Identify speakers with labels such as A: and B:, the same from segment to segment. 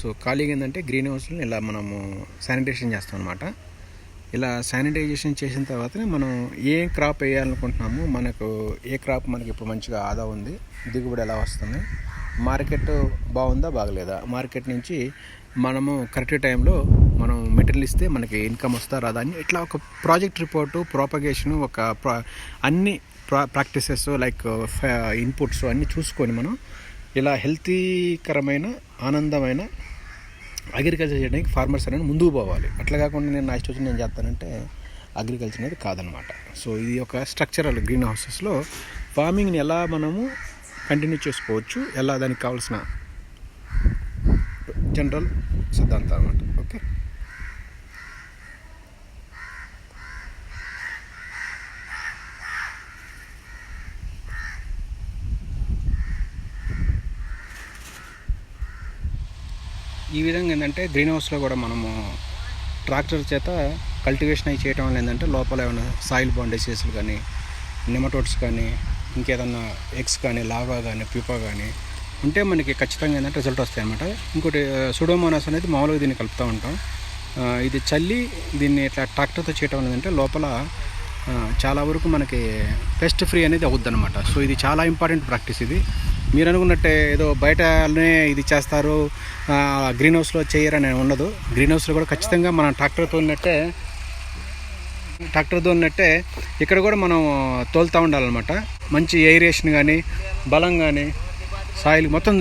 A: So ఖాళీగా ఏంటంటే green హౌస్లో ఇలా మనము శానిటైజేషన్ చేస్తాం అనమాట ఇలా శానిటైజేషన్ చేసిన తర్వాతనే మనం ఏ క్రాప్ వేయాలనుకుంటున్నాము మనకు ఏ క్రాప్ మనకి ఇప్పుడు మంచిగా ఆదా ఉంది దిగుబడి ఎలా వస్తుంది మార్కెట్ బాగుందా బాగలేదా? మార్కెట్ నుంచి మనము కరెక్ట్ టైంలో మనం మెటీరియల్ ఇస్తే మనకి ఇన్కమ్ వస్తా రాదా అని ఇట్లా ఒక ప్రాజెక్ట్ రిపోర్టు ప్రాపగేషన్ ఒక ప్రా అన్ని ప్రా ప్రాక్టీసెస్ లైక్ ఇన్పుట్స్ అన్నీ చూసుకొని మనం ఇలా హెల్తీకరమైన ఆనందమైన అగ్రికల్చర్ చేయడానికి ఫార్మర్స్ అనేది ముందుకు పోవాలి. అట్లా కాకుండా నేను నా ఇష్టం వచ్చి నేను చేస్తానంటే అగ్రికల్చర్ అనేది కాదనమాట. సో ఇది ఒక స్ట్రక్చరల్ గ్రీన్ హౌసెస్లో ఫార్మింగ్ని ఎలా మనము కంటిన్యూ చేసుకోవచ్చు ఎలా దానికి కావాల్సిన జనరల్ సిద్ధాంతం అనమాట ఓకే ఈ విధంగా ఏంటంటే గ్రీన్ హౌస్లో కూడా మనము ట్రాక్టర్ చేత కల్టివేషన్ అవి చేయటం వల్ల ఏంటంటే లోపల ఏమైనా సాయిల్ బాండ్ డిసీజులు కానీ నిమటోడ్స్ కానీ ఇంకేదన్నా ఎగ్స్ కానీ లావా కానీ ప్యూపా కానీ ఉంటే మనకి ఖచ్చితంగా ఏంటంటే రిజల్ట్ వస్తాయి అనమాట ఇంకోటి సుడోమోనాస్ అనేది మామూలుగా దీన్ని కలుపుతూ ఉంటాం. ఇది చల్లి దీన్ని ఇట్లా ట్రాక్టర్తో చేయటం వల్ల ఏంటంటే లోపల చాలా వరకు మనకి పెస్ట్ ఫ్రీ అనేది అవుద్ది అనమాట సో ఇది చాలా ఇంపార్టెంట్ ప్రాక్టీస్ ఇది. మీరు అనుకున్నట్టే ఏదో బయటనే ఇది చేస్తారు ఆ, గ్రీన్ హౌస్లో చేయరని ఉండదు. గ్రీన్ హౌస్లో కూడా ఖచ్చితంగా మనం ట్రాక్టర్తో ఉన్నట్టే ట్రాక్టర్తో ఉన్నట్టే ఇక్కడ కూడా మనం తోలుతూ ఉండాలన్నమాట. మంచి ఏరియేషన్ కానీ బలం కానీ సాయిల్ మొత్తం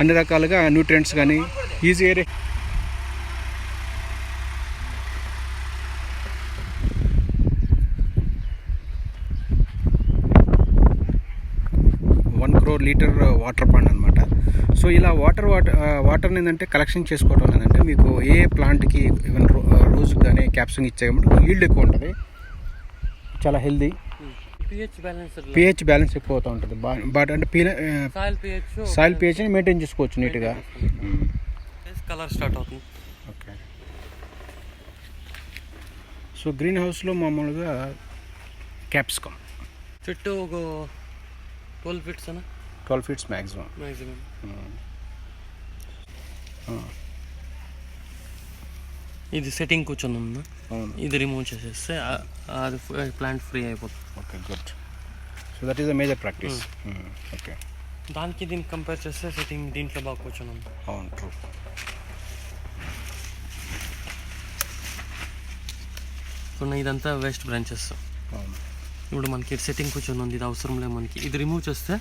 A: అన్ని రకాలుగా న్యూట్రియంట్స్ కానీ easy area one crore litre water pond అనమాట సో ఇలా వాటర్ వాటర్ వాటర్ ఏంటంటే కలెక్షన్ చేసుకోవడం ఏంటంటే మీకు ఏ ప్లాంట్కి ఈవెన్ రోజుకి కానీ క్యాప్సింగ్ ఇచ్చేయమంటే ఈల్డ్ ఎక్కువ ఉంటుంది. చాలా healthy.
B: PH balance
A: pH balance ఎక్కువ అవుతూ ఉంటుంది. బట్ అంటే
B: సాయిల్ పిహెచ్
A: సాయిల్ పిహెచ్ని మెయింటైన్ చేసుకోవచ్చు నీట్గా.
B: కలర్ స్టార్ట్ అవుతుంది.
A: ఓకే. సో గ్రీన్ హౌస్లో మామూలుగా క్యాప్సికమ్.
B: చెట్టు ఒక ట్వెల్వ్ ఫీట్స్ అన్న?
A: ట్వెల్వ్ ఫీట్స్ మ్యాక్సిమం
B: మ్యాక్సిమం ఇది సెట్టింగ్ కూర్చొని ఉందా?
A: అవును.
B: ఇది రిమూవ్ చేసేస్తే అది ప్లాంట్ ఫ్రీ అయిపోతుంది.
A: Okay good. So that is a major practice okay.
B: దానికి దీనికి కంపేర్ చేస్తే సెట్టింగ్ దీంట్లో బాగా కూర్చొని ఉంది.
A: అవును ట్రూ
B: సో ఇదంతా వేస్ట్ బ్రాంచెస్
A: అవును.
B: ఇప్పుడు మనకి సెట్టింగ్ కూర్చొని ఉంది ఇది అవసరం లేదు మనకి. ఇది రిమూవ్ చేస్తే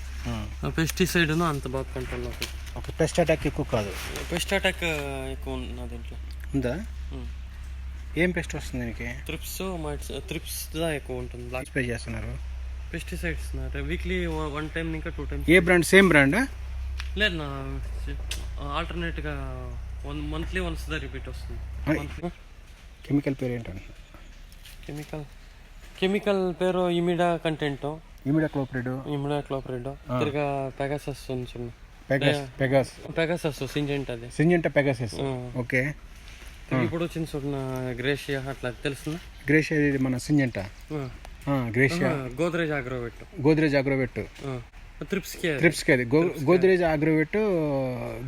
B: పెస్టిసైడ్ను అంత బాగా కంట్రోల్ అవుతుంది
A: ఓకే పెస్ట్ అటాక్ ఎక్కువ కాదు.
B: పెస్ట్ అటాక్ ఎక్కువ ఉంది దీంట్లో?
A: ఉందా? ఏం పెస్ట్ వస్తుంది దీనికి
B: త్రిప్స్ మైట్స్ త్రిప్స్ దా ఎక్కువ ఉంటుంది. బ్లాక్
A: స్ప్రే చేస్తున్నారు.
B: పెస్టిసైడ్స్ వీక్లీ వన్ టైం ఇంకా టూ టైమ్స్
A: ఏ బ్రాండ్ సేమ్ బ్రాండా
B: లేదు నా. ఆల్టర్నేట్గా వన్ మంత్లీ వన్స్ దా రిపీట్ వస్తుంది.
A: కెమికల్ పేరు ఏంటంటే
B: కెమికల్ కెమికల్ పేరు ఇమిడా కంటెంట్?
A: ఇమిడా క్లోప్రిడ్.
B: ఇమిడా క్లోపరేడ్. తిరిగా పెగాసస్ ఉంది
A: పెగస్ పెగస్.
B: పెగాసస్ సింజెంట్ అది.
A: Syngenta Pegasus. ఓకే.
B: ఇప్పుడు వచ్చిన చూడ గ్రేషియా అట్లా తెలుస్తుందా?
A: గ్రేషియా ఇది మన Syngenta. Gracia.
B: Godrej Agrovet
A: Godrej Agrovet
B: త్రిప్స్కి
A: అది. గోద్రేజ్ అగ్రోవెట్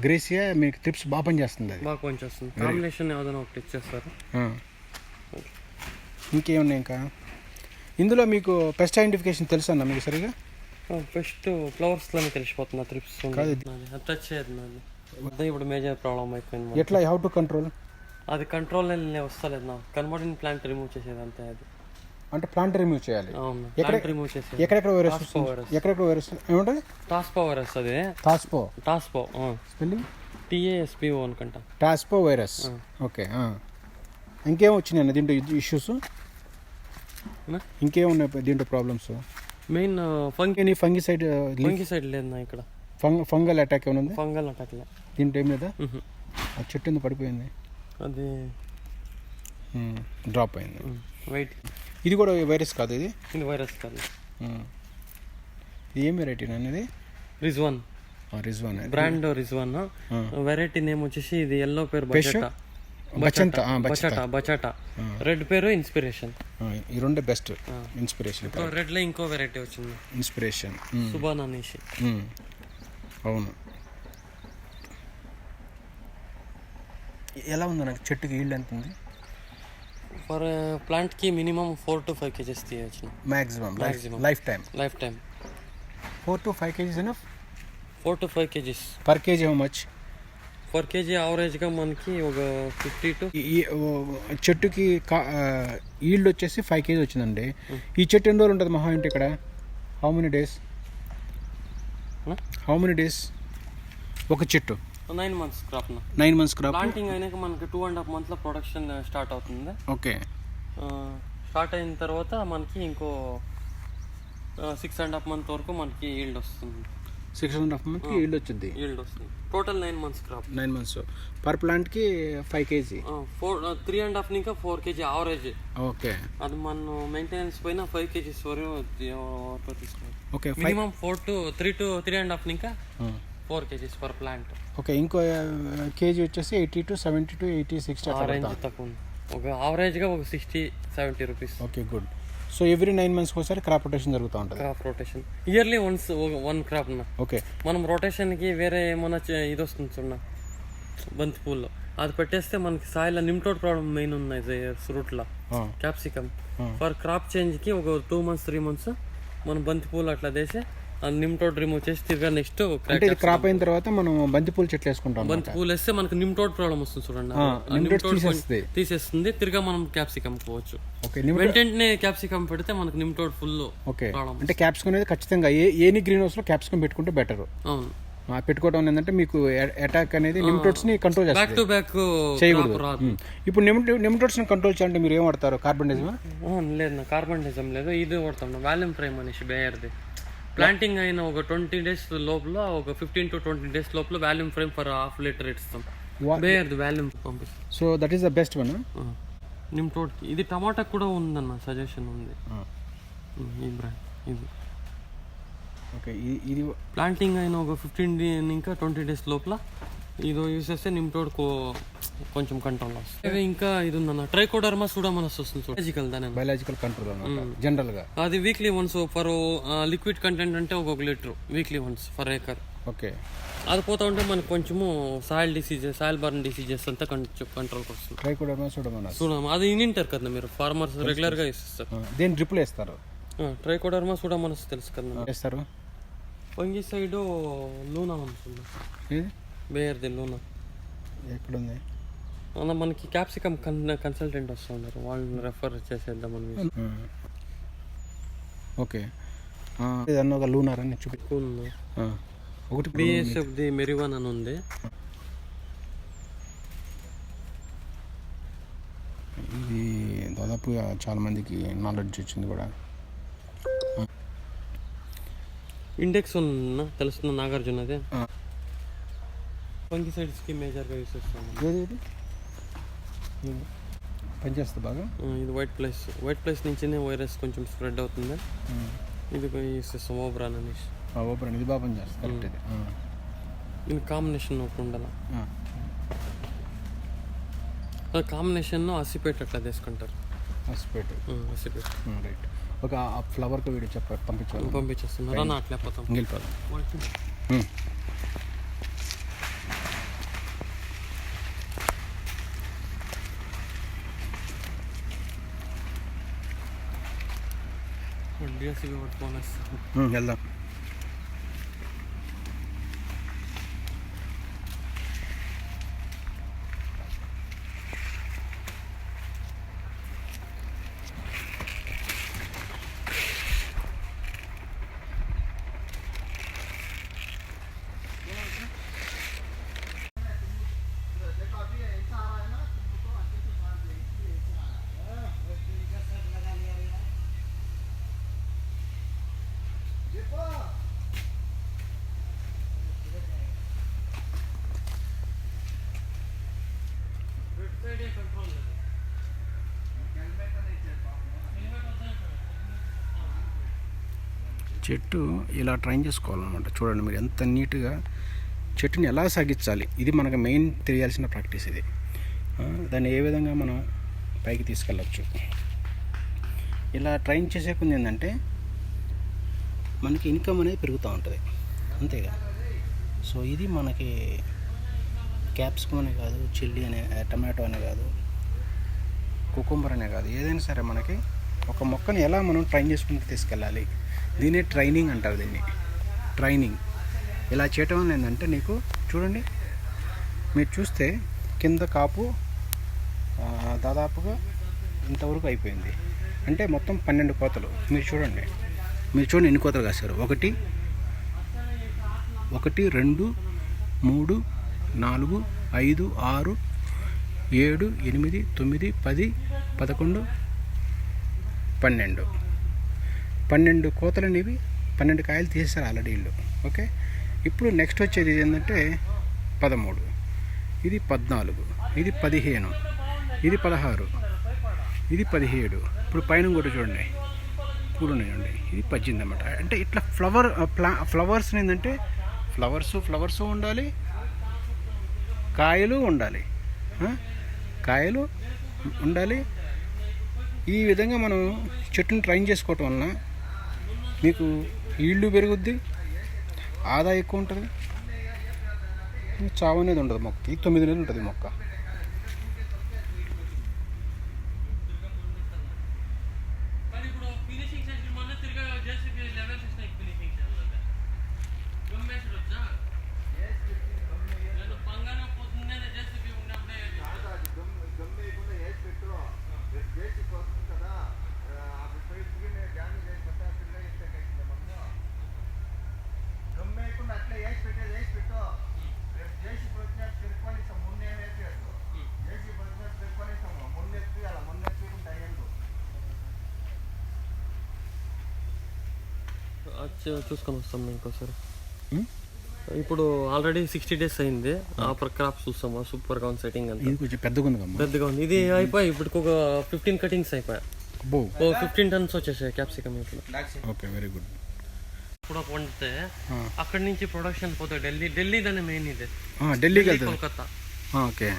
A: గ్రేషియా మీకు త్రిప్స్ బాగా పనిచేస్తుంది అది.
B: బాగా పనిచేస్తుంది. కాంబినేషన్ ఏదైనా ఒకటి ఇచ్చేస్తారు.
A: ఇంకేమున్నాయి ఇంకా? ఇందులో మీకు పెస్ట్ ఐడెంటిఫికేషన్ తెలుసు అన్న మీకు సరిగా?
B: ఫస్ట్ ఫ్లవర్స్లోనే తెలిసిపోతుంది త్రిప్స్
A: కాదు.
B: టచ్ చేయదు ఇప్పుడు మేజర్ ప్రాబ్లం అయిపోయింది.
A: ఎట్లా హౌ టు కంట్రోల్
B: అది కంట్రోల్ వస్తలేదు నా. కన్వర్టింగ్ ప్లాంట్ రిమూవ్ చేసేది అంతే అది.
A: అంటే ప్లాంట్ రిమూవ్ చేయాలి. ఎక్కడ-
B: రిమూవ్ చేసేది.
A: ఎక్కడెక్కడ వైరస్. ఎక్కడెక్కడ వైరస్ ఏముంటుంది?
B: టాస్పో వైరస్ అది
A: టాస్పో
B: Taspo
A: spelling T A S P O అనుకుంటా. Taspo virus okay. ఇంకేం వచ్చినాయి దీంట్లో ఇష్యూస్? ఇంకేం ఉన్నాయి దీంట్లో ప్రాబ్లమ్స్
B: మెయిన్ ఫంగి
A: ఇంకే ఫంగిసైడ్
B: ఫంగి సైడ్ లేదు ఇక్కడ.
A: ఫంగ ఫంగల్ అటాక్ ఏమైనా ఉంది?
B: ఫంగల్ అటాక్లే
A: దీంట్లో ఏం లేదా? ఆ చెట్టు ఎందుకు పడిపోయింది?
B: అది
A: డ్రాప్ అయింది.
B: వెయిట్
A: ఇది కూడా వైరస్ కాదు ఇది?
B: ఇది వైరస్ కాదు.
A: ఇది ఏం వెరైటీ అనేది?
B: Rizwan
A: Rizwan
B: brand Rizwan variety name వచ్చేసి ఇది ఎల్లో పేరు
A: Pesha? బచంత
B: బచాటా బచాటా. రెడ్ పేరు ఇన్స్పిరేషన్.
A: ఈ రెండు బెస్ట్ ఇన్స్పిరేషన్
B: రెడ్లో ఇంకో వెరైటీ వచ్చింది.
A: ఇన్స్పిరేషన్.
B: సుబాన్ అనేసి
A: అవును. ఎలా ఉంది నాకు చెట్టుకి ఈల్డ్ ఎంత ఉంది?
B: ఫర్ ప్లాంట్కి minimum four to five kgs తీయచ్చు.
A: Maximum
B: Maximum.
A: Life time
B: life time
A: four to five kgs enough
B: four to five kgs.
A: Per kg how much?
B: Per kg యావరేజ్గా మనకి ఒక ఫిఫ్టీ టు
A: చెట్టుకి ఈల్డ్ వచ్చేసి five kg వచ్చిందండి. ఈ చెట్టు ఎన్ని రోజులు ఉంటుంది మహా అంటే ఇక్కడ? How many
B: days?
A: How many days ఒక చెట్టు.
B: Nine months crop
A: nine months crop.
B: Planting అయినాక మనకి టూ అండ్ హాఫ్ మంత్లో ప్రొడక్షన్ స్టార్ట్ అవుతుంది.
A: ఓకే.
B: స్టార్ట్ అయిన తర్వాత మనకి ఇంకో సిక్స్ అండ్ హాఫ్ మంత్ వరకు మనకి ఈల్డ్ వస్తుంది.
A: సిక్స్ అండ్ హాఫ్ మంత్కి ఈల్డ్ వచ్చింది
B: ఈల్డ్ వస్తుంది total nine months crop
A: nine months per ప్లాంట్కి five kg
B: four three and half ఇంకా ఫోర్ కేజీ యావరేజ్
A: ఓకే
B: అది మనం మెయింటెనెన్స్ పైన ఫైవ్ కేజీస్ వరకు తీసుకోవాలి
A: okay
B: minimum four to three to three and half ఇంకా four kgs per plant
A: okay ఇంకో kg వచ్చేసి eighty to seventy to eighty sixty
B: ఆ రేంజ్ తక్కువ ఉంది. ఒక యావరేజ్గా ఒక sixty seventy rupees
A: okay good so every nine మంత్స్కి ఒకసారి క్రాప్ రొటేషన్ జరుగుతూ ఉంటుంది.
B: Crop rotation yearly once one crop
A: okay
B: మనం రొటేషన్కి వేరే ఏమన్నా చే- ఇది వస్తుంది చూడ బంతి పూల్లో. అది పెట్టేస్తే మనకి సాయిలో నిమ్టోడ్ ప్రాబ్లం మెయిన్ ఉన్నాయి ఫ్రూట్లో క్యాప్సికమ్ ఫర్ క్రాప్ చేంజ్కి ఒక టూ మంత్స్ త్రీ మంత్స్ మనం బంతి పూలు అట్లా వేసి ఆ నిమ్టోడ్ రిమూవ్ చేసి తిరిగా నెక్స్ట్
A: క్రాప్ అయిన తర్వాత మనం బంతిపూల చెట్లు వేసుకుంటాం
B: బంతి పూలు వేస్తే మనకి నిమ్టోడ్ ప్రాబ్లం వస్తుంది చూడండి.
A: తీసేస్తుంది.
B: తిరిగా మనం క్యాప్సికమ్ పోవచ్చు వెంటనే క్యాప్సికమ్ పెడితే మనకి నిమ్టోడ్ ఫుల్
A: ఓకే అంటే క్యాప్సికం అనేది ఖచ్చితంగా ఏ ఏని గ్రీన్ హౌస్లో క్యాప్సికం పెట్టుకుంటే బెటర్
B: అవును.
A: పెట్టుకోవడం ఏంటంటే మీకు అటాక్ అనేది నిమ్టోడ్స్ని కంట్రోల్
B: బ్యాక్
A: చేస్తుంది.
B: టు బ్యాక్
A: చేయకూడదు. ఇప్పుడు నిమ్టోడ్స్ని కంట్రోల్ చేయాలంటే మీరు ఏం వాడతారు? కార్బనిజమా
B: ఆ, లేదు నా కార్బన్ డిజం లేదు. ఇది కొడతాం వాల్యూమ్ ఫ్రేమ్ అనేసి బేయర్ది. ప్లాంటింగ్ అయిన ఒక ట్వంటీ డేస్ లోపల ఒక ఫిఫ్టీన్ టు ట్వంటీ డేస్ లోపల volume frame for half litre ఇస్తాం. వాల్యూమ్ పంపిస్తాం.
A: So that is the best one
B: నిమ్టోడ్కి ఇది టమాటా కూడా ఉందన్న సజెషన్ ఉంది. ఈ బ్రాండ్ ఇది.
A: ఓకే ఇది
B: ప్లాంటింగ్ అయిన ఒక ఫిఫ్టీన్ డే ఇంకా ట్వంటీ డేస్ లోపల ఇది యూస్ చేస్తే నిమ్టోడ్ కో- కొంచెం కంట్రోల్ వస్తుంది. ఇంకా ఇది ఉందన్న ట్రైకోడర్మా సూడమనస్ వస్తుంది దాని
A: బయలాజికల్ కంట్రోల్ అనమాట జనరల్గా
B: అది weekly once for liquid content అంటే ఒక్కొక్క litre weekly once for acre
A: okay.
B: అది పోతా ఉంటే మనకు కొంచెము soil diseases soil burn diseases అంతా కొంచెం కంట్రోల్కి వస్తుంది.
A: ట్రైకోడర్మా చూడమన్నారు
B: చూడము అది ఇనింటారు కదా మీరు ఫార్మర్స్ రెగ్యులర్గా ఇస్తారు
A: దేని డ్రిప్పులు వేస్తారు
B: ట్రైకోడర్మా చూడమనస్ తెలుసు కదా
A: వేస్తారు
B: పొంగి సైడ్ లూనా ఉంటుంది
A: ఏది
B: బేయర్ది లూనా
A: ఎక్కడుంది?
B: అన్న మనకి క్యాప్సికమ్ కన్ కన్సల్టెంట్ వస్తున్నారు వాళ్ళని రెఫర్ చేసేద్దామని
A: ఓకే. ఏదన్నా ఒక లూనార్ అని చూపి. ఒకటి
B: బిఎస్ఎఫ్ది మెరివన్ అని ఉంది.
A: ఇది దాదాపుగా చాలా మందికి నాలెడ్జ్ వచ్చింది కూడా.
B: ఇండెక్స్ ఉన్న తెలుస్తున్న నాగార్జున అదే
A: ఆ.
B: పొంగి సైడ్స్కి మేజర్గా యూస్ చేస్తాం
A: ఏది ఇది ఇది పనిచేస్తుంది బాగా?
B: ఆ, ఇది వైట్ ప్లేస్ వైట్ ప్లేస్ నుంచినే వైరస్ కొంచెం స్ప్రెడ్ అవుతుంది. ఇది యూస్ చేస్తాం ఓబ్రాన్ అనేసి.
A: ఓపెన్ ఇది బాగా పనిచేస్తుంది కరెక్ట్ ఇది.
B: ఇది కాంబినేషన్ ఒకటి ఉండాలి.
A: ఆ.
B: కాంబినేషన్ అసిపేట్ అట్లా తీసుకుంటారు
A: హాస్పిటల్
B: అసిపేట్
A: రైట్ ఒక ఫ్లవర్కి వీడియో చెప్ప పంపించాలి
B: పంపించేస్తున్నారా అట్లా పోతాం.
A: ఇంకెళ్ళిపోదాం. হুম হেলদাম చెట్టు ఇలా ట్రైన్ చేసుకోవాలన్నమాట. చూడండి మీరు ఎంత నీట్గా చెట్టుని ఎలా సాగించాలి. ఇది మనకు మెయిన్ తెలియాల్సిన ప్రాక్టీస్ ఇది. దాన్ని ఏ విధంగా మనం పైకి తీసుకెళ్ళచ్చు. ఇలా ట్రైన్ చేసే కొంది ఏంటంటే మనకి ఇన్కమ్ అనేది పెరుగుతూ ఉంటుంది. అంతేగా. సో ఇది మనకి క్యాప్సికమ్ అనే కాదు చిల్లీ అనే టమాటో అనే కాదు కుకుంబర్ అనే కాదు ఏదైనా సరే మనకి ఒక మొక్కని ఎలా మనం ట్రైన్ చేసుకుంటూ తీసుకెళ్ళాలి. దీనే ట్రైనింగ్ అంటారు దీన్ని. ట్రైనింగ్. ఇలా చేయటం వల్ల ఏంటంటే నీకు చూడండి. మీరు చూస్తే కింద కాపు దాదాపుగా ఇంతవరకు అయిపోయింది. అంటే మొత్తం పన్నెండు కోతలు. మీరు చూడండి. మీరు చూడండి ఎన్ని కోతలు కాశారు. ఒకటి ఒకటి రెండు మూడు నాలుగు ఐదు ఆరు ఏడు ఎనిమిది తొమ్మిది పది పదకొండు పన్నెండు. పన్నెండు కోతలు అనేవి పన్నెండు కాయలు తీసేస్తారు ఆల్రెడీ వీళ్ళు. ఓకే? ఇప్పుడు నెక్స్ట్ వచ్చేది ఏంటంటే పదమూడు. ఇది పద్నాలుగు. ఇది పదిహేను. ఇది పదహారు. ఇది పదిహేడు. ఇప్పుడు పైన కూడా చూడండి. పూలు ఉన్నాయండి ఇది పద్దెనిమిది అన్నమాట. అంటే ఇట్లా ఫ్లవర్ ప్లా ఫ్లవర్స్ ఏంటంటే ఫ్లవర్స్ ఫ్లవర్స్ ఉండాలి. కాయలు ఉండాలి. కాయలు ఉండాలి. ఈ విధంగా మనం చెట్టుని ట్రైన్ చేసుకోవటం వలన మీకు ఈళ్ళు పెరుగుద్ది ఆదాయం ఎక్కువ ఉంటుంది. చావు అనేది ఉండదు ఈ తొమ్మిది నెలలు ఉంటుంది మొక్క
B: మరి ఇప్పుడు ఫినిషింగ్ సెషన్ మొన్న తిరిగా జేసీబీ లెవెల్ సిక్స్ ఫినిషింగ్ చేయాలి గమ్మేసుడు వచ్చా నేను బంగారం పోతుందే జేసీబీ ఉన్నప్పుడే
C: అట్లా వేసి పెట్టేది వేసి పెట్టు రేపు జేసీ వచ్చినట్టు తిరుక్కొని ముందే వేసి జేసీ వచ్చినట్టు తిరుక్కొని ముందెత్తి అలా ముందెత్తి అయ్యండు
B: వచ్చి చూసుకొని వస్తాం మేము ఇంకోసారి? ఇప్పుడు ఆల్రెడీ సిక్స్టీ డేస్ అయింది. ఆపర్ క్రాప్ చూస్తాం. సూపర్గా ఉంది సెట్టింగ్ అంతా.
A: ఇది కొంచెం పెద్దగా ఉంది
B: పెద్దగా ఉంది. ఇది అయిపోయి ఇప్పుడు ఒక ఫిఫ్టీన్ కటింగ్స్ అయిపోయాయి
A: బో
B: ఓ ఫిఫ్టీన్ టన్స్ వచ్చేసాయి క్యాప్సికమ్ ఇప్పుడు.
A: ఓకే వెరీ గుడ్
B: ఇప్పుడు వండితే అక్కడి నుంచి ప్రొడక్షన్ పోతాయి ఢిల్లీ ఢిల్లీ దాని మెయిన్ ఇది.
A: ఢిల్లీకి వెళ్తుంది.
B: కోల్కతా.
A: ఓకే.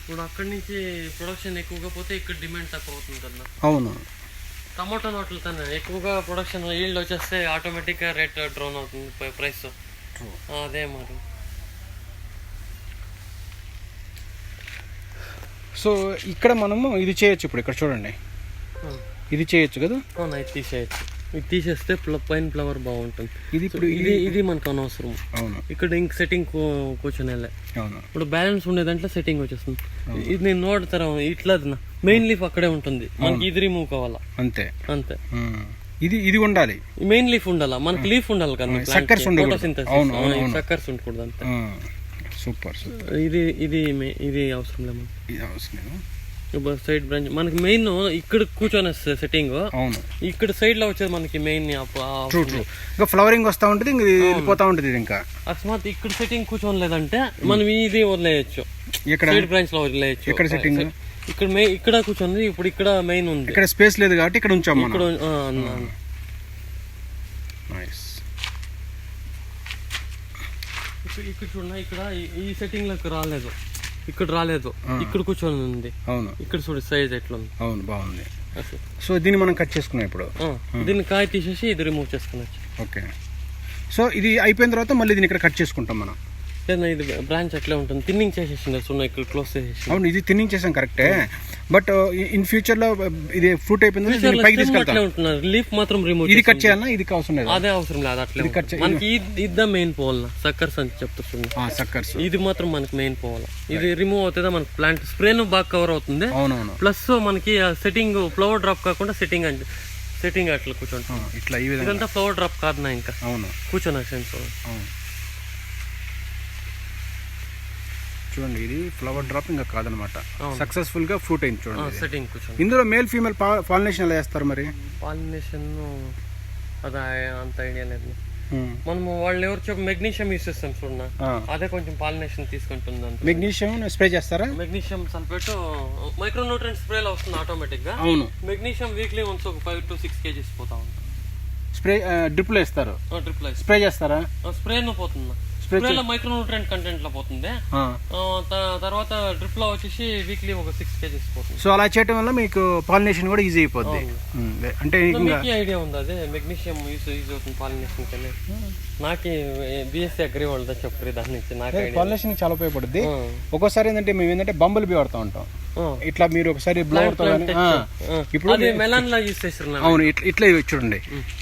B: ఇప్పుడు అక్కడి నుంచి ప్రొడక్షన్ ఎక్కువగా పోతే ఇక్కడ డిమాండ్ తక్కువ అవుతుంది కదా.
A: అవును.
B: టమాటో నోట్లు తనే ఎక్కువగా ప్రొడక్షన్ ఈల్డ్ వచ్చేస్తే ఆటోమేటిక్గా రేట్ డ్రోన్ అవుతుంది ప్రైస్ అదే మరి.
A: సో ఇక్కడ మనము ఇది చేయొచ్చు ఇప్పుడు ఇక్కడ చూడండి. ఇది చేయొచ్చు కదా?
B: అవును ఇది తీసేయచ్చు. ఇది తీసేస్తే ప్ల- పైన ఫ్లవర్ బాగుంటుంది.
A: ఇది ఇప్పుడు
B: ఇది ఇది మనకు అనవసరం.
A: అవును.
B: ఇక్కడ ఇంక సెట్టింగ్ కూర్చొని వెళ్ళే
A: అవును.
B: ఇప్పుడు బ్యాలెన్స్ ఉండే దాంట్లో సెట్టింగ్ వచ్చేస్తుంది. ఇది నేను నోడతారా ఇట్లా మెయిన్ లీఫ్ అక్కడే ఉంటుంది. మనకి ఇది రిమూవ్ కావాలా
A: అంతే.
B: అంతే.
A: ఇది ఇది ఉండాలి.
B: మెయిన్ లీఫ్ ఉండాలా? మనకి లీఫ్ ఉండాలి కదా
A: అవును.
B: సక్కర్స్ ఉండకూడదు అంతే.
A: Super super.
B: ఇది ఇది ఇది అవసరం లేదు
A: ఇది అవసరం
B: ఇప్పుడు సైడ్ బ్రాంచ్ మనకి మెయిన్ ఇక్కడ కూర్చొని సెట్టింగ్
A: అవును.
B: ఇక్కడ సైడ్లో వచ్చేది మనకి మెయిన్
A: ట్రూ ట్రూ ఇంకా ఫ్లవరింగ్ వస్తూ ఉంటుంది ఇంక ఇది వెళ్ళిపోతూ ఉంటుంది ఇంకా.
B: అకస్మాత్ ఇక్కడ సెట్టింగ్ కూర్చొని లేదంటే మనం ఇది వదిలేయచ్చు.
A: ఇక్కడ
B: సైడ్ బ్రాంచ్లో వదిలేయచ్చు.
A: ఎక్కడ setting?
B: ఇక్కడ మెయిన్ ఇక్కడ కూర్చొని ఇప్పుడు ఇక్కడ మెయిన్ ఉంది.
A: ఇక్కడ స్పేస్ లేదు కాబట్టి ఇక్కడ ఉంచాం మనం.
B: ఇక్కడ.
A: నైస్
B: ఇక్కడ చూడండి ఇక్కడ ఈ- ఈ సెట్టింగ్లోకి రాలేదు. ఇక్కడ రాలేదు. ఇక్కడ కూర్చొని ఉంది.
A: అవును.
B: ఇక్కడ చూడు సైజ్ ఎట్లా ఉంది
A: అవును బాగుంది. సో దీన్ని మనం కట్ చేసుకున్నాం ఇప్పుడు.
B: దీన్ని కాయ తీసేసి ఇది రిమూవ్ చేసుకున్నచ్చు
A: ఓకే. సో ఇది అయిపోయిన తర్వాత మళ్ళీ దీన్ని ఇక్కడ కట్ చేసుకుంటాం మనం.
B: లేదా ఇది బ్రాంచ్ అట్లే ఉంటుంది. థిన్నింగ్ చేసేసింది సున్నా ఇక్కడ క్లోజ్ చేసేసి
A: అవును ఇది తిన్నింగ్ చేసాం కరెక్టే బట్ ఇన్ ఫ్యూచర్లో ఇది ఫ్రూట్ అయిపోయింది పైకి తీసుకెళ్తాం.
B: లీఫ్ మాత్రం రిమూవ్
A: ఇది కట్ చేయాలన్నా ఇది అవసరం లేదు
B: అదే అవసరం లేదు అట్లే ఉంటుంది. మనకి ఇది ఇద్దా మెయిన్ పోవాలన్నా సక్కర్స్ అని చెప్తుంది
A: సక్కర్స్
B: ఇది మాత్రం మనకి మెయిన్ పోవాలా ఇది రిమూవ్ అవుతుందా? మనకి ప్లాంట్ స్ప్రేను బాగా కవర్ అవుతుంది.
A: అవునవును.
B: ప్లస్ మనకి సెట్టింగ్ ఫ్లవర్ డ్రాప్ కాకుండా సెట్టింగ్ అంటే సెట్టింగ్ అట్లా కూర్చోండి.
A: ఇట్లా ఈ విధంగా.
B: ఇదంతా ఫ్లవర్ డ్రాప్ కాదు ఇంకా.
A: అవును.
B: కూర్చొని సెన్స్
A: అవును. చూడండి ఇది ఫ్లవర్ డ్రాప్ ఇంకా కాదనమాట. సక్సెస్ఫుల్గా ఫ్రూట్ అయింది చూడండి.
B: సెట్టింగ్
A: ఇందులో మేల్ ఫీమేల్ పాలినేషన్ ఎలా చేస్తారు మరి?
B: పాలినేషన్ అది అంత ఐడియా లేదు. మనము వాళ్ళు ఎవరు చెప్పి మెగ్నీషియం యూస్ చేస్తాం చూడన్నా
A: ఆ.
B: అదే కొంచెం పాలినేషన్ తీసుకుంటుంది
A: మెగ్నీషియం స్ప్రే చేస్తారా?
B: మెగ్నీషియం సల్ఫేట్ మైక్రో న్యూట్రెంట్ స్ప్రేలో వస్తుంది ఆటోమేటిక్గా.
A: అవును.
B: మెగ్నీషియం వీక్లీ వన్స్ ఒక ఫైవ్ టు సిక్స్ కేజీస్ పోతా ఉంది
A: స్ప్రే డ్రిప్లో వేస్తారు.
B: డ్రిప్ లైస్
A: స్ప్రే చేస్తారా?
B: స్ప్రే పోతుందా.
A: స్ప్రే
B: మైక్రో న్యూట్రెంట్ కంటెంట్లో పోతుంది తర్వాత డ్రిప్లో వచ్చేసి వీక్లీ ఒక సిక్స్ కేజీస్ పోతుంది.
A: సో అలా చేయడం వల్ల మీకు పాలినేషన్ కూడా ఈజీ అయిపోద్ది. అంటే
B: ఐడియా ఉంది అదే? మెగ్నీషియం యూస్ యూజ్ అవుతుంది పాలినేషన్ కనే నాకే బిఎస్సీ అగ్రి వాళ్ళతో చెప్పరు దాని నుంచి. నాకు
A: పాలినేషన్ చాలా ఉపయోగపడుద్ది. ఒక్కోసారి ఏంటంటే మేము ఏంటంటే బంబులు బీ వాడుతూ ఉంటాం. ఇట్లా మీరు ఒకసారి తో ఇప్పుడు అవును ఇట్లా ఇట్లా చూడండి.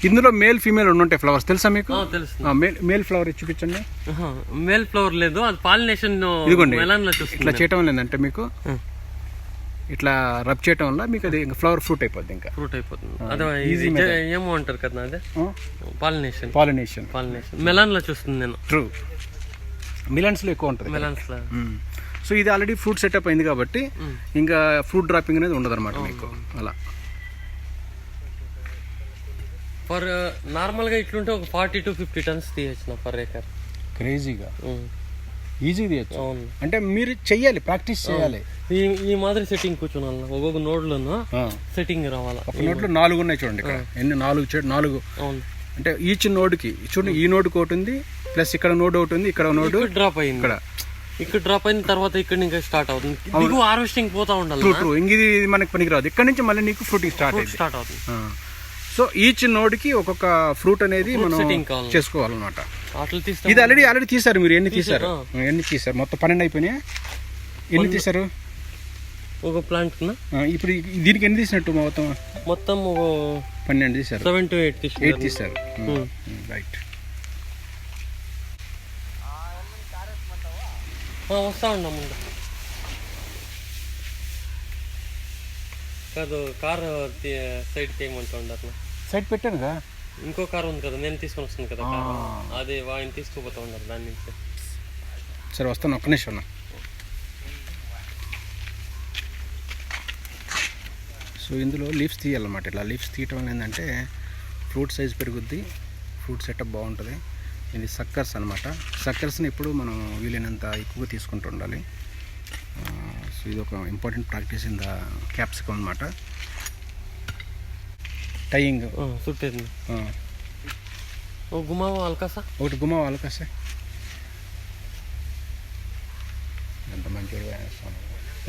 A: ఇందులో మేల్ ఫీమేల్ ఉంటాయి ఫ్లవర్స్ తెలుసా మీకు? మేల్ ఫ్లవర్ చూపించండి
B: మేల్ ఫ్లవర్ లేదు. అది పాలినేషన్
A: ఇదిగోండి.
B: లో చూస్తుంది.
A: ఇట్లా చేయటం ఏంటంటే మీకు. ఇట్లా రబ్ చేయటం వల్ల మీకు అది ఫ్లవర్ ఫ్రూట్ అయిపోద్ది ఇంకా.
B: ఫ్రూట్ అయిపోతుంది. ఏమో అంటారు కదా అదే? పాలినేషన్
A: పాలినేషన్
B: పాలినేషన్ మెలాన్లో చూస్తుంది నేను.
A: ట్రూ మిలన్స్లో ఎక్కువ ఉంటుంది
B: మెలాన్స్లో.
A: సో ఇది ఆల్రెడీ ఫ్రూట్ సెటప్ అయింది కాబట్టి ఇంకా ఫ్రూట్ డ్రాపింగ్ అనేది ఉండదు అనమాట మీకు. అలా.
B: ఫర్ నార్మల్గా ఇట్లుంటే ఒక ఫార్టీ టు ఫిఫ్టీ టన్స్ తీయచ్చు పర్ ఏకర్
A: క్రేజీగా ఈజీ తీయచ్చు.
B: అవును.
A: అంటే మీరు చెయ్యాలి ప్రాక్టీస్ చేయాలి
B: ఈ ఈ మాదిరి సెట్టింగ్ కూర్చున్నాను. ఒక్కొక్క నోడ్లోనూ. సెట్టింగ్ రావాలా?
A: ఒక నోట్లో నాలుగు ఉన్నాయి చూడండి ఇక్కడ. ఎన్ని? నాలుగు చె- నాలుగు.
B: అవును.
A: అంటే ఈచ్ నోడ్కి చూడండి ఈ నోడ్కి ఒకటి ఉంది ప్లస్ ఇక్కడ నోడ్ ఒకటి ఉంది ఇక్కడ నోడ్
B: డ్రాప్ అయింది.
A: ఇక్కడ.
B: ఇక్కడ డ్రాప్ అయిన తర్వాత ఇక్కడ ఇంకా స్టార్ట్ అవుతుంది. దిగు హార్వెస్టింగ్ పోతా ఉండాలి
A: ట్రూ ట్రూ ఇది మనకి పనికిరాదు. ఇక్కడ నుంచి మళ్ళీ నీకు ఫ్రూటింగ్ స్టార్ట్
B: స్టార్ట్ అవుతుంది.
A: సో ఈచ్ నోడ్కి ఒక్కొక్క ఫ్రూట్ అనేది మనం. చేసుకోవాలన్నమాట. ఇది ఆల్రెడీ ఆల్రెడీ తీసారు మీరు. ఎన్ని తీసారు ఎన్ని తీసారు మొత్తం పన్నెండు అయిపోయినాయా? ఎన్ని తీసారు
B: ఒక ప్లాంట్
A: ఇప్పుడు దీనికి ఎన్ని తీసినట్టు మొత్తం?
B: మొత్తం
A: పన్నెండు తీసారు
B: సెవెన్ టు ఎయిట్
A: ఎయిట్ తీసారు. రైట్
B: వస్తా ఉన్నా ముందు కాదు కార్ సైడ్ చేయమంటా ఉండరు
A: సైడ్ పెట్టానుగా
B: ఇంకో కార్ ఉంది కదా నేను తీసుకొని వస్తుంది కదా అది ఆయన తీసుకుపోతా ఉన్నారు దాని నుంచి.
A: సరే వస్తాను ఒక్క నిమిషం సో ఇందులో లీవ్స్ తీయాలన్నమాట. ఇట్లా లీవ్స్ తీయటం వల్ల ఏంటంటే ఫ్రూట్ సైజ్ పెరుగుద్ది ఫ్రూట్ సెటప్ బాగుంటుంది. ఇది సక్కర్స్ అనమాట సక్కర్స్ని ఎప్పుడు మనం వీలైనంత ఎక్కువగా తీసుకుంటూ ఉండాలి. సో ఇది ఒక important practice in the capsicum అనమాట టైయింగ్.
B: చుట్టేది ఓ గుమావో అల్కాసా?
A: ఒకటి గుమ్మ వాళ్ళకసే ఎంత మంచిగా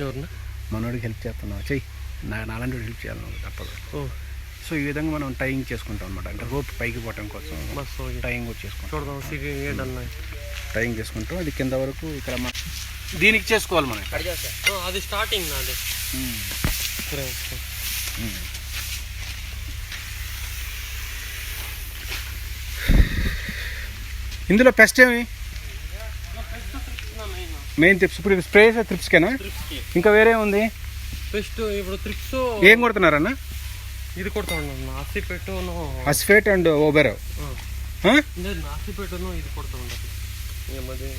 B: ఎవరినా?
A: మనోడికి హెల్ప్ చేస్తున్నావు? చెయ్యి. నా నాలాంటి హెల్ప్ చేయాలి తప్పదు.
B: ఓ.
A: సో ఈ విధంగా మనం టైయింగ్ చేసుకుంటాం అనమాట అంటే రోప్ పైకి పోవటం కోసం టైయింగ్ కూడా చేసుకుంటాం. టైయింగ్ చేసుకుంటాం. అది కింద వరకు ఇక్కడ మన దీనికి చేసుకోవాలి మనం.
B: అది స్టార్టింగ్ నాది.
A: ఇందులో పెస్ట్ ఏమి? మెయిన్ త్రిప్స్ ఇప్పుడు స్ప్రే త్రిప్స్కేనా
B: త్రిప్స్కి
A: ఇంకా వేరే ఉంది
B: ఫస్ట్ ఇప్పుడు త్రిప్స్
A: ఏం కొడుతున్నారన్న?
B: ఇది కొడతా ఉన్నాను ఆసిపెట్టును
A: అస్ఫేట్ అండ్ ఓబెరో.
B: లేదు ఆసిపెట్టును ఇది కొడతా ఉండదు ఏమది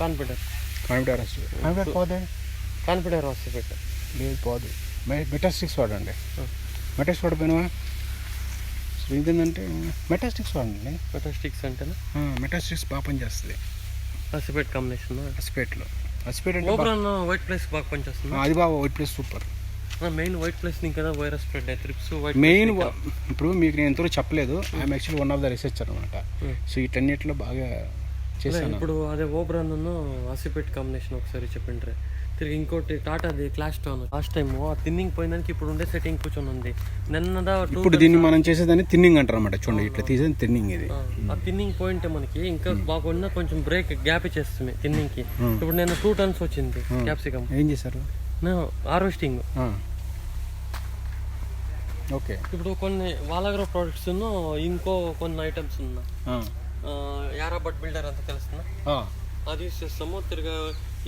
B: కాన్ఫిడర్
A: కాన్ఫిడర్ కాన్ఫిడర్ పోదే
B: కాన్ఫిడర్ ఆసిపెట్టు
A: లేదు పోదు. మెటాస్టిక్స్ వాడండి. మెటాస్టిక్స్ వాడిపోయినా ఇదేంటంటే మెటాస్టిక్స్ వాడండి.
B: స్టిక్స్ అంటేనా?
A: మెటాస్టిక్స్ బాగా పనిచేస్తుంది.
B: ఆసిపెట్ కాంబినేషన్?
A: అస్పేట్లో. అస్పేట్ అంటే
B: ఓబ్రాన్ వైట్ ప్లేస్ బాగా పనిచేస్తుంది?
A: అది బాగా white flies
B: super. Main white flies కదా virus spread thrips white
A: main ఇప్పుడు మీకు నేను ఎంతో చెప్పలేదు. I'm actually one of the researcher అనమాట
B: Hmm.
A: సో వీటన్నిటిలో బాగా చేశాను.
B: ఇప్పుడు అదే ఓబ్రాన్ ఆసిపెట్ కాంబినేషన్ ఒకసారి చెప్పిండ్రే. తిరిగి ఇంకోటి టాటాది క్లాష్ టోన్ లాస్ట్ టైం ఆ తిన్నింగ్ పోయిందానికి ఇప్పుడు ఉండే సెట్టింగ్ కూర్చొని ఉంది. నిన్నదా
A: ఇప్పుడు దీన్ని మనం చేసేదాన్ని తిన్నింగ్ అంటారు అనమాట చూడండి ఇట్లా తీసేది తిన్నింగ్ ఇది.
B: ఆ తిన్నింగ్ పాయింట్ మనకి ఇంకా బాగున్నా కొంచెం బ్రేక్ గ్యాప్ ఇచ్చేస్తుంది తిన్నింగ్కి. ఇప్పుడు నేను టూ టన్స్ వచ్చింది క్యాప్సికమ్
A: ఏం చేశారు?
B: హార్వెస్టింగ్.
A: ఓకే.
B: ఇప్పుడు కొన్ని వాలాగ్రో ప్రోడక్ట్స్ ఇంకో కొన్ని ఐటమ్స్ ఉన్నా. యారా బట్ బిల్డర్ అంత తెలుస్తుందా? అది యూస్ చేస్తాము. తిరిగి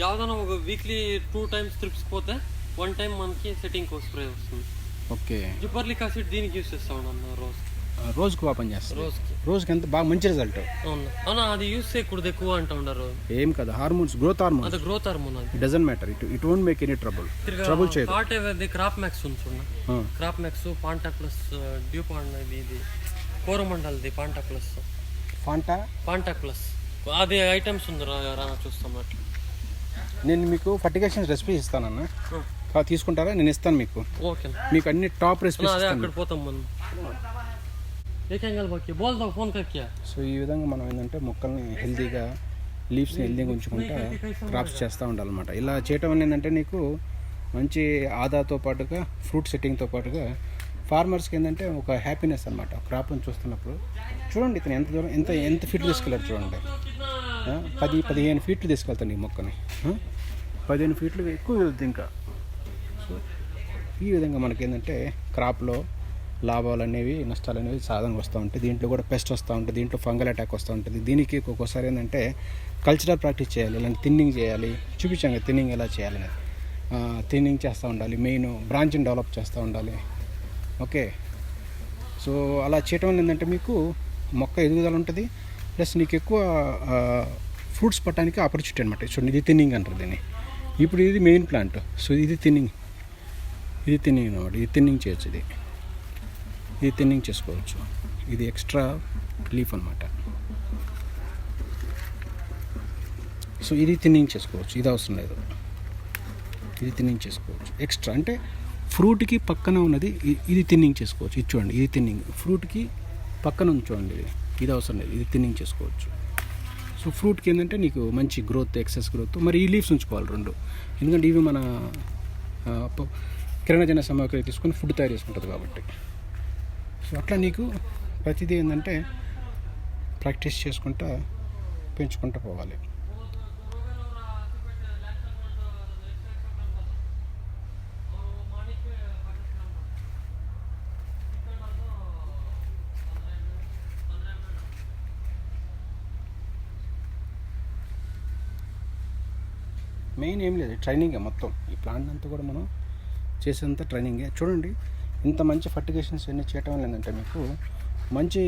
B: యావదైనా ఒక వీక్లీ టూ టైమ్స్ ట్రిప్స్ పోతే వన్ టైం మనకి సెట్టింగ్ స్ప్రే వస్తుంది.
A: ఓకే.
B: జిపర్లిక్ యాసిడ్ దీనికి యూస్ చేస్తా ఉన్నాను రోజు.
A: రోజుకు బాగా పనిచేస్తుంది.
B: రోజుకి.
A: రోజుకి ఎంత బాగా మంచి రిజల్ట్
B: అవును. అవునా అది యూస్ చేయకూడదు ఎక్కువ అంటా ఉండరు.
A: ఏం కదా హార్మోన్స్ గ్రోత్ హార్మోన్స్
B: అది గ్రోత్ హార్మోన్ అది.
A: Doesn't matter it it won't make any trouble trouble చేయదు.
B: పార్ట్ ఏది క్రాప్ మ్యాక్స్ ఉంది చూడ. Crop max Panta plus DuPont ఇది ఇది కోరమండల్ది Panta plus
A: Fanta
B: Panta plus అది ఐటమ్స్ ఉంది రానా చూస్తాం అట్లా.
A: నేను మీకు ఫర్టిగేషన్స్ రెసిపీ ఇస్తానన్న. తీసుకుంటారా? నేను ఇస్తాను మీకు.
B: ఓకే.
A: మీకు అన్ని టాప్ రెసిపీస్
B: అదే అక్కడ పోతాం మనం.
A: సో ఈ విధంగా మనం ఏంటంటే మొక్కల్ని హెల్తీగా లీవ్స్ని హెల్తీగా ఉంచుకుంటా క్రాప్స్ చేస్తూ ఉండాలన్నమాట. ఇలా చేయటం అనేది ఏంటంటే నీకు మంచి ఆదాతో పాటుగా ఫ్రూట్ సెట్టింగ్తో పాటుగా ఫార్మర్స్కి ఏంటంటే ఒక హ్యాపీనెస్ అనమాట క్రాప్ని చూస్తున్నప్పుడు చూడండి ఇతను ఎంత దూరం ఎంత ఎంత ఫీట్లు తీసుకెళ్ళారు చూడండి. పది పదిహేను ఫీట్లు తీసుకెళ్తాను ఈ మొక్కని. పదిహేను ఫీట్లు ఎక్కువ వెళ్తుంది ఇంకా. సో ఈ విధంగా మనకి ఏంటంటే క్రాప్లో లాభాలు అనేవి నష్టాలు అనేవి సాధనంగా వస్తూ ఉంటాయి. దీంట్లో కూడా పెస్ట్ వస్తూ ఉంటుంది దీంట్లో ఫంగల్ అటాక్ వస్తూ ఉంటుంది. దీనికి ఒక్కొక్కసారి ఏంటంటే కల్చరల్ ప్రాక్టీస్ చేయాలి ఇలాంటి థిన్నింగ్ చేయాలి చూపించాం కదా థిన్నింగ్ ఎలా చేయాలని థిన్నింగ్ చేస్తూ ఉండాలి మెయిన్ బ్రాంచ్ని డెవలప్ చేస్తూ ఉండాలి. ఓకే. సో అలా చేయటం వల్ల ఏంటంటే మీకు మొక్క ఎదుగుదల ఉంటుంది ప్లస్ నీకు ఎక్కువ ఫ్రూట్స్ పట్టడానికి ఆపర్చునిటీ అనమాట చూడండి ఇది థిన్నింగ్ అంటారు దీన్ని. ఇప్పుడు ఇది మెయిన్ ప్లాంట్. సో ఇది థిన్నింగ్ ఇది థిన్నింగ్ అనమాట ఇది థిన్నింగ్ చేయొచ్చు ఇది. ఇది థిన్నింగ్ చేసుకోవచ్చు. ఇది ఎక్స్ట్రా లీఫ్ అనమాట సో ఇది థిన్నింగ్ చేసుకోవచ్చు. ఇది అవసరం లేదు. ఇది థిన్నింగ్ చేసుకోవచ్చు. ఎక్స్ట్రా అంటే ఫ్రూట్కి పక్కన ఉన్నది ఇది థిన్నింగ్ చేసుకోవచ్చు. ఇది చూడండి ఇది థిన్నింగ్ ఫ్రూట్కి పక్కన ఉంచండి ఇది. ఇది అవసరం లేదు. ఇది థిన్నింగ్ చేసుకోవచ్చు. సో ఫ్రూట్కి ఏంటంటే నీకు మంచి గ్రోత్ ఎక్సెస్ గ్రోత్ మరి ఈ లీవ్స్ ఉంచుకోవాలి రెండు. ఎందుకంటే ఇవి మన ఆ, కిరణజన సామాగ్రి తీసుకొని ఫుడ్ తయారు చేసుకుంటుంది కాబట్టి. సో అట్లా నీకు ప్రతిదీ ఏంటంటే ప్రాక్టీస్ చేసుకుంటా పెంచుకుంటూ పోవాలి. మెయిన్ ఏం లేదు ట్రైనింగే మొత్తం. ఈ ప్లాంట్ అంతా కూడా మనం చేసేంత ట్రైనింగే చూడండి ఇంత మంచి ఫర్టిగేషన్స్ అన్నీ చేయటం వల్ల ఏంటంటే మీకు మంచి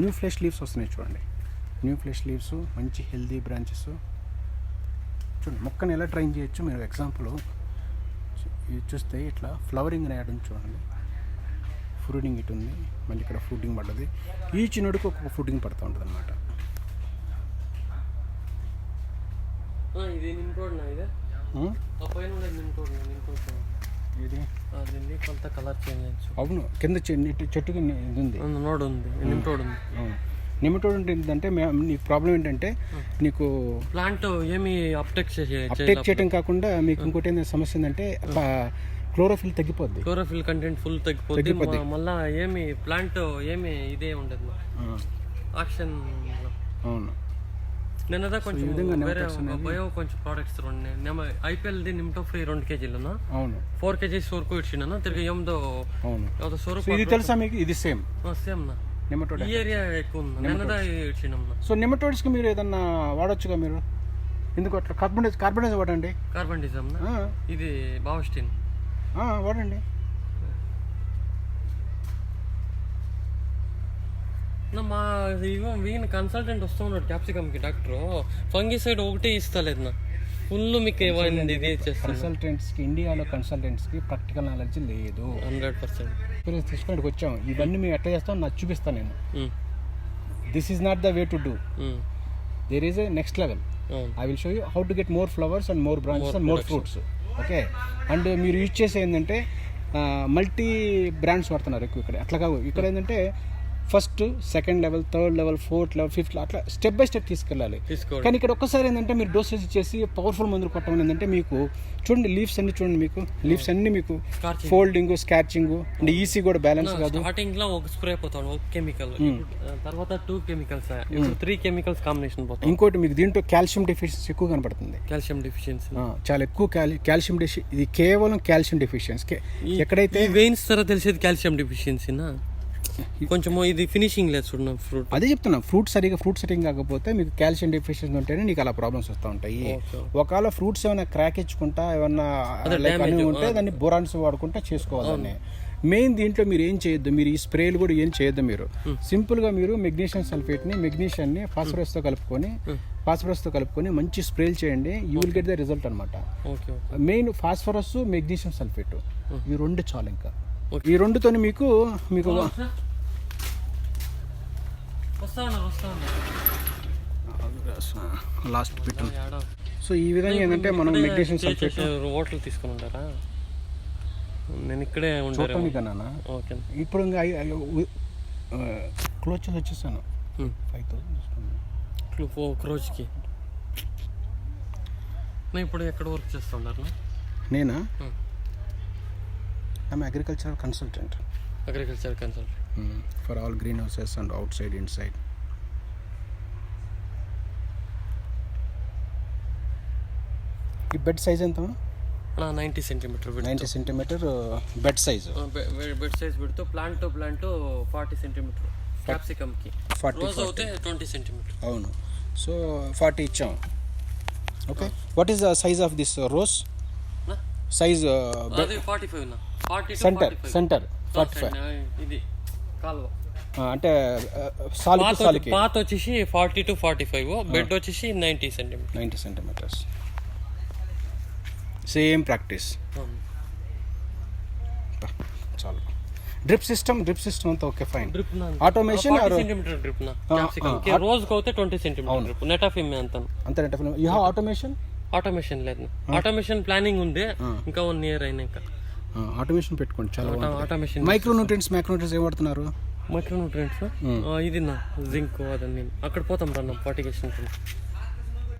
A: న్యూ ఫ్లెష్ లీవ్స్ వస్తున్నాయి చూడండి. న్యూ ఫ్లెష్ లీవ్స్ మంచి హెల్దీ బ్రాంచెస్ చూడండి మొక్కని ఎలా ట్రైన్ చేయొచ్చు? మీరు ఎగ్జాంపుల్ ఇది చూస్తే ఇట్లా ఫ్లవరింగ్ అని యాడ్ ఉంది చూడండి. ఫ్రూటింగ్ ఇటు ఉంది మళ్ళీ ఇక్కడ ఫ్రూటింగ్ పడ్డది. ఈచ్ నోడికి ఒక్కొక్క ఫ్రూటింగ్ పడుతూ ఉంటుంది అనమాట
B: ఇది కొంత కలర్ చేంజ్
A: అవును కింద చెట్టుకి ఇది ఉంది.
B: నోడు ఉంది. ఉంది.
A: నిమిటోడ్ అంటే ఏంటంటే నీకు ప్రాబ్లం ఏంటంటే నీకు
B: ప్లాంట్ ఏమి అప్టెక్
A: అప్టేక్ చేయడం కాకుండా మీకు ఇంకోటి ఏంటంటే సమస్య ఏంటంటే క్లోరోఫిల్ తగ్గిపోద్ది.
B: క్లోరోఫిల్ కంటెంట్ ఫుల్ తగ్గిపోద్ది. మళ్ళా ఏమి ప్లాంట్ ఏమి ఇదే ఉండదు.
A: ఆ,
B: ఆక్షన్
A: అవును.
B: నిన్నదా కొంచెం
A: విధంగా
B: వేరే
A: nematodes
B: ఒక
A: అనేవి-
B: బయో కొంచెం ప్రోడక్ట్స్ రెండు ఐపీఎల్ది నిమ్టో ఫ్రీ రెండు కేజీలనా
A: అవును
B: ఫోర్ కేజీస్ వరకు ఇచ్చిండనా తిరిగి ఏమిదో
A: అవును
B: ಯಾವ್ದೋ
A: సో
B: ಸ್ವರೂಪ
A: ఇది తెలుసా మీకు ఇది సేమ్
B: సేమ్ నా
A: నిమటోడ్
B: ఈ ఏరియా ఎక్కువ ఉంది నిన్నదా ఇచ్చినమ్మా
A: సో నిమటోడ్స్కి మీరు ఏదన్నా వాడొచ్చుగా మీరు ఎందుకు అట్లా కార్బనైజ్ కార్బనైజ్ వాడండి
B: కార్బన్ డిజమ్
A: ఆ,
B: ఇది బావస్టిన్
A: ఆ, వాడండి
B: మా ఇగో వీని కన్సల్టెంట్ వస్తూ ఉన్నాడు క్యాప్సికమ్కి డాక్టర్ ఫంగిసైడ్ ఒకటే ఇస్తలేదు నా. ఫుల్ మీకు ఇవ్వండి ఇది చేస్తాను
A: కన్సల్టెంట్స్కి ఇండియాలో కన్సల్టెంట్స్కి ప్రాక్టికల్ నాలెడ్జ్ లేదు.
B: Hundred percent.
A: ఎక్స్పీరియన్స్ తీసుకొని వచ్చాం. ఇవన్నీ మేము ఎట్లా చేస్తాం? నాకు చూపిస్తాను నేను. This is not the way to do there is a next
B: level
A: I will show you how to get more flowers and more branches and more fruits okay and మీరు యూజ్ చేసే ఏంటంటే మల్టీ బ్రాండ్స్ వాడుతున్నారు ఎక్కువ ఇక్కడ. అట్లా కాదు. ఇక్కడ ఏంటంటే first second level third level fourth level fifth అట్లా స్టెప్ బై స్టెప్ తీసుకెళ్ళాలి. కానీ ఇక్కడ ఒక్కసారి ఏంటంటే మీరు డోసేజ్ ఇచ్చేసి పవర్ఫుల్ మందులు కొట్టడం ఏంటంటే మీకు చూడండి లీవ్స్ అన్ని చూడండి మీకు. లీవ్స్ అన్ని మీకు. ఫోల్డింగ్ స్కాచింగ్ అండ్ ఈసీ కూడా బ్యాలెన్స్ కాదు.
B: స్టార్టింగ్లో ఒక స్ప్రే పోతాను ఒక కెమికల్. తర్వాత టూ కెమికల్స్ ఇప్పుడు త్రీ కెమికల్స్ కాంబినేషన్ పోతాం.
A: ఇంకోటి మీకు దీంట్లో కాల్షియం డెఫిషియన్సీ ఎక్కువ కనపడుతుంది.
B: Calcium
A: deficiency. చాలా ఎక్కువ కాల్ కాల్షియం డెఫి ఇది కేవలం కాల్షియం డెఫిషియన్సీ ఎక్కడైతే
B: వెయిన్స్ తర్వాత తెలిసేది కాల్షియం డెఫిషియన్సీనా? కొంచెము ఇది ఫినిషింగ్ లేదు చూడండి ఫ్రూట్
A: అదే చెప్తున్నా ఫ్రూట్ సరిగా ఫ్రూట్ సెట్టింగ్ కాకపోతే మీకు కాల్షియం డెఫిషియన్సీ ఉంటేనే నీకు అలా ప్రాబ్లమ్స్ వస్తూ ఉంటాయి. ఒకవేళ ఫ్రూట్స్ ఏమైనా క్రాక్ ఇచ్చుకుంటా ఏమన్నా ఉంటే దాన్ని బోరాన్స్ వాడుకుంటా చేసుకోవాలని. మెయిన్ దీంట్లో మీరు ఏం చేయొద్దు మీరు ఈ స్ప్రేలు కూడా ఏం చేయొద్దు మీరు. సింపుల్గా మీరు మెగ్నీషియం సల్ఫేట్ని మెగ్నీషియాన్ని ఫాస్ఫరస్తో కలుపుకొని ఫాస్ఫరస్తో కలుపుకొని మంచి స్ప్రేలు చేయండి you will get the result అనమాట మెయిన్ ఫాస్ఫరస్ మెగ్నీషియం సల్ఫేట్ ఈ రెండు చాలు ఇంకా. ఈ రెండుతోని మీకు మీకు
B: వస్తా ఉన్నారు వస్తా ఉన్నారు
A: లాస్ట్ బిట్.
B: ఏడా
A: సో ఈ విధంగా ఏంటంటే మనం మెగ్నీషియం సల్ఫేట్
B: హోటల్ తీసుకుని ఉంటారా? నేను ఇక్కడే
A: కన్నా
B: ఓకే.
A: ఇప్పుడు ఇంకా క్లోజ్ చేసి వచ్చేసాను. ఫైవ్ థౌసండ్
B: ఒక రోజుకి నా ఇప్పుడు ఎక్కడ వర్క్ చేస్తున్నారు
A: నేనా. I'm
B: agricultural consultant
A: agriculture consult for all green houses and outside inside. ఈ బెడ్ సైజ్ ఎంత
B: ninety centimetre
A: ninety centimetre bed size.
B: Bed size పెడుతూ plant to plant forty centimetre. క్యాప్సికమ్కి
A: 40,
B: రోజు అవుతే ట్వంటీ సెంటీమీటర్.
A: అవును. సో ఫార్టీ ఇచ్చాం. Okay? What is the size of this
B: నా? Size forty five forty
A: centre centre forty five
B: ఇది. కాలువ.
A: అంటే సాల్కి.
B: పాత వచ్చేసి forty two forty five bed వచ్చేసి ninety centimetre.
A: Ninety centimetres. Same practice. చాలు. డ్రిప్ సిస్టమ్ డ్రిప్ సిస్టమ్ అంతా
B: okay
A: fine. or-
B: centimetre drip నా రోజుకి ట్వంటీ సెంటీమీటర్ డ్రిప్ నెటాఫిమ్ అంత.
A: అంతే యూ హ్యావ్ ఆటోమేషన్?
B: ఆటోమేషన్ లేదు. ఆటోమేషన్ ప్లానింగ్ ఉంది ఇంకా వన్ ఇయర్ అయినాక.
A: ఆటోమేషన్ పెట్టుకోండి చాలా
B: automation
A: micro nutrients micro nutrients ఏం వాడుతున్నారు?
B: మైక్రో న్యూట్రియంట్స్ ఇది నా జింక్ అదని అక్కడ పోతాం రా ఫార్టిగేషన్